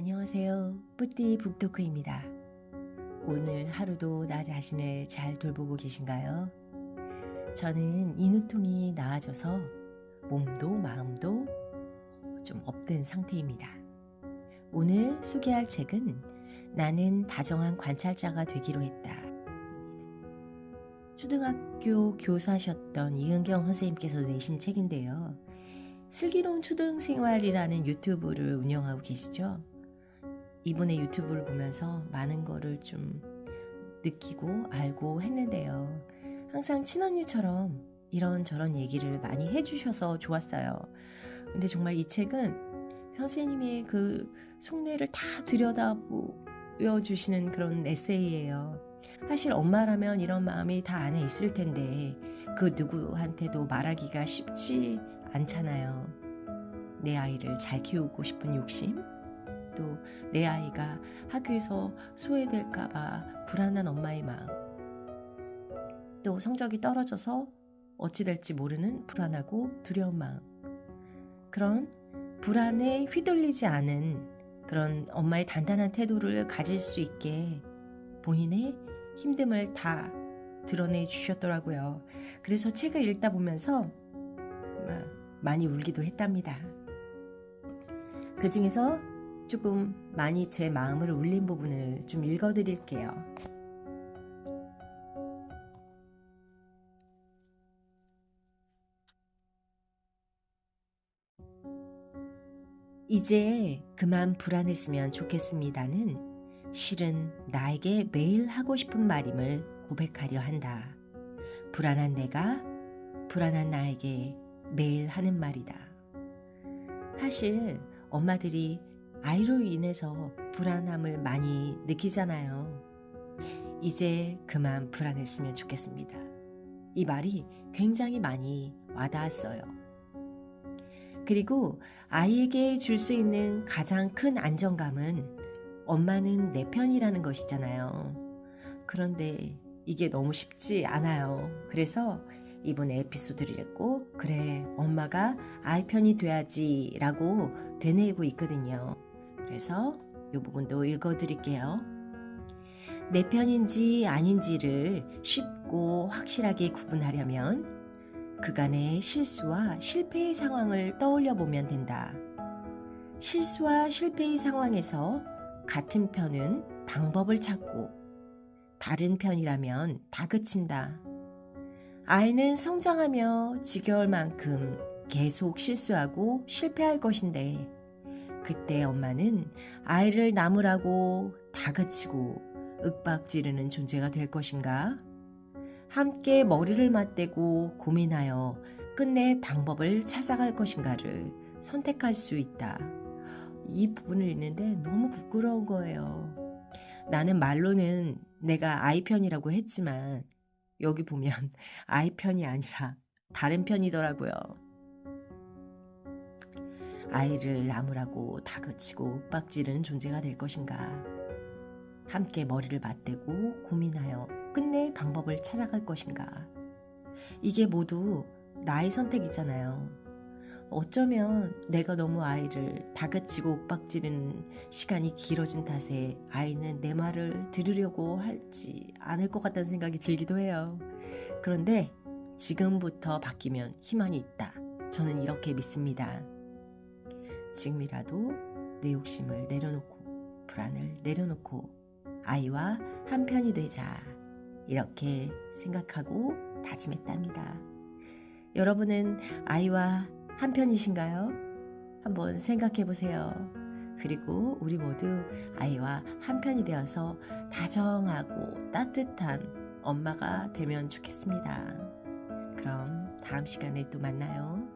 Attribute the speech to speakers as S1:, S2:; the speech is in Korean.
S1: 안녕하세요. 뿌띠 북토크입니다. 오늘 하루도 나 자신을 잘 돌보고 계신가요? 저는 인후통이 나아져서 몸도 마음도 좀 업된 상태입니다. 오늘 소개할 책은 나는 다정한 관찰자가 되기로 했다. 초등학교 교사셨던 이은경 선생님께서 내신 책인데요. 슬기로운 초등생활이라는 유튜브를 운영하고 계시죠. 이분의 유튜브를 보면서 많은 거를 좀 느끼고 알고 했는데요. 항상 친언니처럼 이런저런 얘기를 많이 해주셔서 좋았어요. 근데 정말 이 책은 선생님의 그 속내를 다 들여다 보여주시는 그런 에세이예요. 사실 엄마라면 이런 마음이 다 안에 있을 텐데 그 누구한테도 말하기가 쉽지 않잖아요. 내 아이를 잘 키우고 싶은 욕심, 또내 아이가 학교에서 소외될까봐 불안한 엄마의 마음, 또 성적이 떨어져서 어찌 될지 모르는 불안하고 두려운 마음, 그런 불안에 휘둘리지 않은 그런 엄마의 단단한 태도를 가질 수 있게 본인의 힘듦을 다 드러내 주셨더라고요. 그래서 책을 읽다 보면서 많이 울기도 했답니다. 그 중에서 조금 많이 제 마음을 울린 부분을 좀 읽어드릴게요. 이제 그만 불안했으면 좋겠습니다는 실은 나에게 매일 하고 싶은 말임을 고백하려 한다. 불안한 내가 불안한 나에게 매일 하는 말이다. 사실 엄마들이 아이로 인해서 불안함을 많이 느끼잖아요. 이제 그만 불안했으면 좋겠습니다. 이 말이 굉장히 많이 와닿았어요. 그리고 아이에게 줄 수 있는 가장 큰 안정감은 엄마는 내 편이라는 것이잖아요. 그런데 이게 너무 쉽지 않아요. 그래서 이번 에피소드를 읽고 그래 엄마가 아이 편이 돼야지 라고 되뇌이고 있거든요. 그래서 이 부분도 읽어드릴게요. 내 편인지 아닌지를 쉽고 확실하게 구분하려면 그간의 실수와 실패의 상황을 떠올려 보면 된다. 실수와 실패의 상황에서 같은 편은 방법을 찾고 다른 편이라면 다그친다. 아이는 성장하며 지겨울 만큼 계속 실수하고 실패할 것인데 그때 엄마는 아이를 나무라고 다그치고 윽박 지르는 존재가 될 것인가? 함께 머리를 맞대고 고민하여 끝내 방법을 찾아갈 것인가를 선택할 수 있다. 이 부분을 읽는데 너무 부끄러운 거예요. 나는 말로는 내가 아이 편이라고 했지만 여기 보면 아이 편이 아니라 다른 편이더라고요. 아이를 나무라고 다그치고 윽박지르는 존재가 될 것인가. 함께 머리를 맞대고 고민하여 끝내 방법을 찾아갈 것인가. 이게 모두 나의 선택이잖아요. 어쩌면 내가 너무 아이를 다그치고 윽박지르는 시간이 길어진 탓에 아이는 내 말을 들으려고 할지 않을 것 같다는 생각이 들기도 해요. 그런데 지금부터 바뀌면 희망이 있다. 저는 이렇게 믿습니다. 지금이라도 내 욕심을 내려놓고 불안을 내려놓고 아이와 한편이 되자. 이렇게 생각하고 다짐했답니다. 여러분은 아이와 한편이신가요? 한번 생각해 보세요. 그리고 우리 모두 아이와 한편이 되어서 다정하고 따뜻한 엄마가 되면 좋겠습니다. 그럼 다음 시간에 또 만나요.